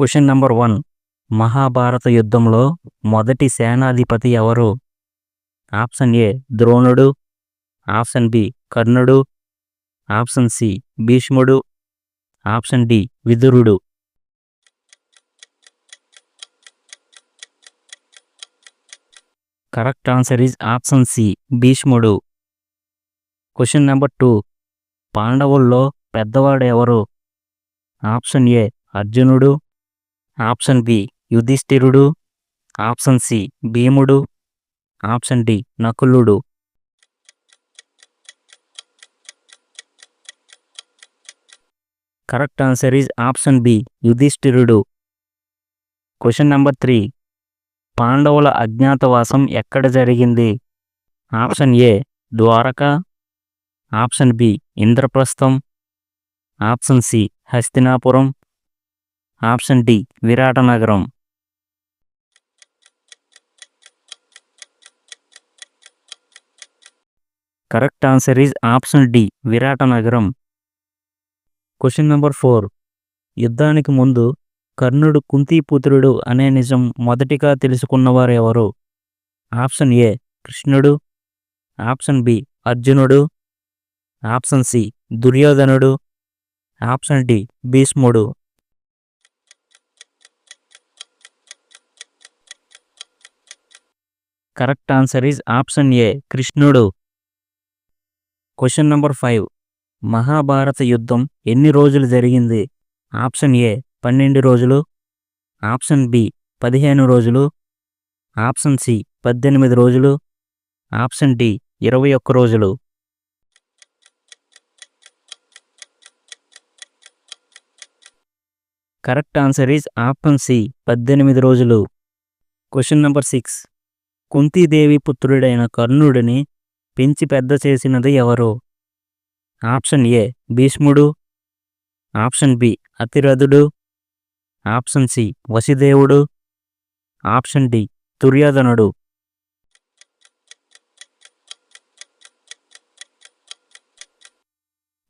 Question number one. Mahabharata యుద్ధంలో మొదటి సేనాధిపతి ఎవరు? ఆప్షన్ ఏ ద్రోణుడు ఆప్షన్ బి కర్ణుడు ఆప్షన్ సి భీష్ముడు option D Vidurudu. Correct answer is option C భీష్ముడు. Question number two. పాండవుల్లో పెద్దవాడు ఎవరు? ఆప్షన్ ఏ అర్జునుడు ఆప్షన్ బి యుధిష్ఠిరుడు ఆప్షన్ సి భీముడు ఆప్షన్ డి నకులుడు. Correct answer is option B యుధిష్ఠిరుడు. Question number three. పాండవుల అజ్ఞాతవాసం ఎక్కడ జరిగింది? Option A Dwaraka option B Indraprastham option C Hastinapuram. Option D Viratanagaram. Correct answer is option D Viratanagaram. Question number four. యుద్ధానికి ముందు కర్ణుడు కుంతీపుత్రుడు అనే నిజం మొదటిగా తెలుసుకున్నవారు ఎవరు? ఆప్షన్ ఏ కృష్ణుడు. ఆప్షన్ బి అర్జునుడు. ఆప్షన్ సి దుర్యోధనుడు. ఆప్షన్ డి భీష్ముడు. Correct answer is option A కృష్ణుడు. క్వశ్చన్ నెంబర్ ఫైవ్ మహాభారత యుద్ధం ఎన్ని రోజులు జరిగింది? ఆప్షన్ ఏ పన్నెండు రోజులు. ఆప్షన్ బి పదిహేను రోజులు. ఆప్షన్ సి పద్దెనిమిది రోజులు. ఆప్షన్ డి ఇరవై ఒక్క రోజులు. Correct answer is option C పద్దెనిమిది రోజులు. క్వశ్చన్ నెంబర్ సిక్స్ కుంతీదేవి పుత్రుడైన కర్ణుడిని పెంచి పెద్ద చేసినది ఎవరు? ఆప్షన్ ఏ భీష్ముడు. ఆప్షన్ బి అతిరథుడు. ఆప్షన్ సి వసిదేవుడు ఆప్షన్ డి దుర్యోధనుడు.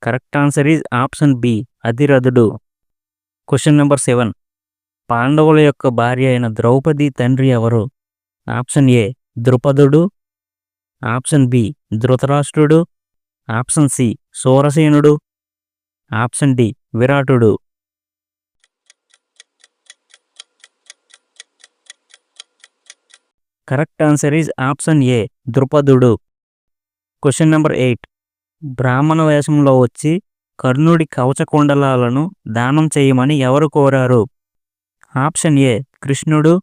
Correct answer is option B అతిరథుడు. Question number seven. పాండవుల యొక్క భార్య అయిన ద్రౌపది తండ్రి ఎవరు? ఆప్షన్ ఏ ద్రుపదుడు ఆప్షన్ బి ధృతరాష్ట్రుడు ఆప్షన్ సి సోరసేనుడు option D విరాటుడు. Correct answer is option A ద్రుపదుడు. Question number eight. బ్రాహ్మణ వేషంలో వచ్చి కర్ణుడి కవచకుండలాలను దానం చేయమని ఎవరు కోరారు? ఆప్షన్ ఏ కృష్ణుడు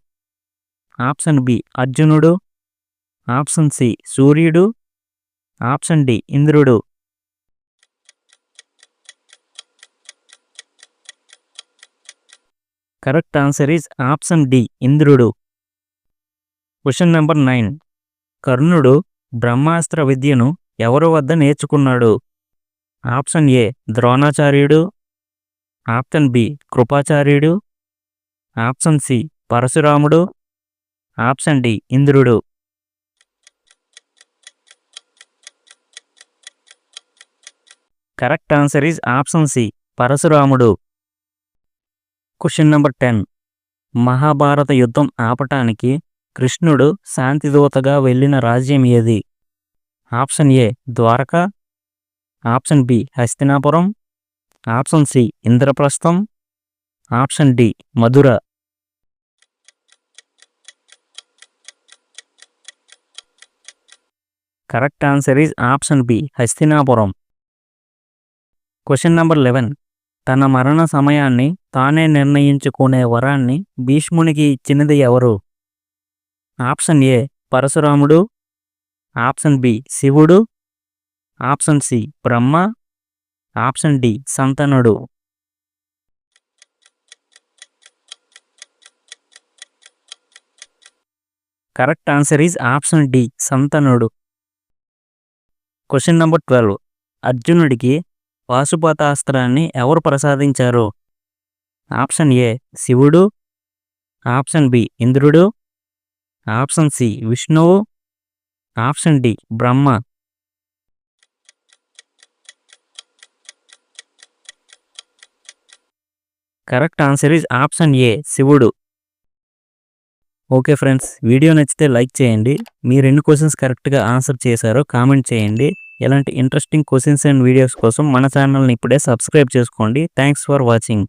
ఆప్షన్ బి అర్జునుడు ఆప్షన్ సి సూర్యుడు ఆప్షన్ డి ఇంద్రుడు. Correct answer is option D ఇంద్రుడు. Question number nine. కర్ణుడు బ్రహ్మాస్త్ర విద్యను ఎవరి వద్ద నేర్చుకున్నాడు? ఆప్షన్ ఏ ద్రోణాచార్యుడు ఆప్షన్ బి కృపాచార్యుడు ఆప్షన్ సి పరశురాముడు ఆప్షన్ డి ఇంద్రుడు. Correct answer is option C పరశురాముడు. Question number ten. మహాభారత యుద్ధం ఆపటానికి కృష్ణుడు శాంతిదూతగా వెళ్ళిన రాజ్యం ఏది? Option A Dwaraka. Option B Hastinapuram. Option C Indraprastham. Option D Mathura. Correct answer is option B Hastinapuram question number eleven తన మరణ సమయాన్ని తానే నిర్ణయించుకునే వరాన్ని భీష్మునికి ఇచ్చినది ఎవరు? ఆప్షన్ ఏ పరశురాముడు. ఆప్షన్ బి శివుడు. Option C Brahma. Option D సంతనుడు. Correct answer is option D సంతనుడు. Question number twelve. అర్జునుడికి పాశుపతాస్త్రాన్ని ఎవరు ప్రసాదించారు? ఆప్షన్ ఏ శివుడు. ఆప్షన్ బి ఇంద్రుడు. ఆప్షన్ సి విష్ణువు. Option D Brahma. Correct answer is option A శివుడు. ఓకే ఫ్రెండ్స్ వీడియో నచ్చితే లైక్ చేయండి. మీరు ఎన్ని క్వశ్చన్స్ కరెక్ట్గా ఆన్సర్ చేశారో కామెంట్ చేయండి. ఇలాంటి ఇంట్రెస్టింగ్ క్వశ్చన్స్ అండ్ వీడియోస్ కోసం మన ఛానల్ని ఇప్పుడే సబ్స్క్రైబ్ చేసుకోండి. Thanks for watching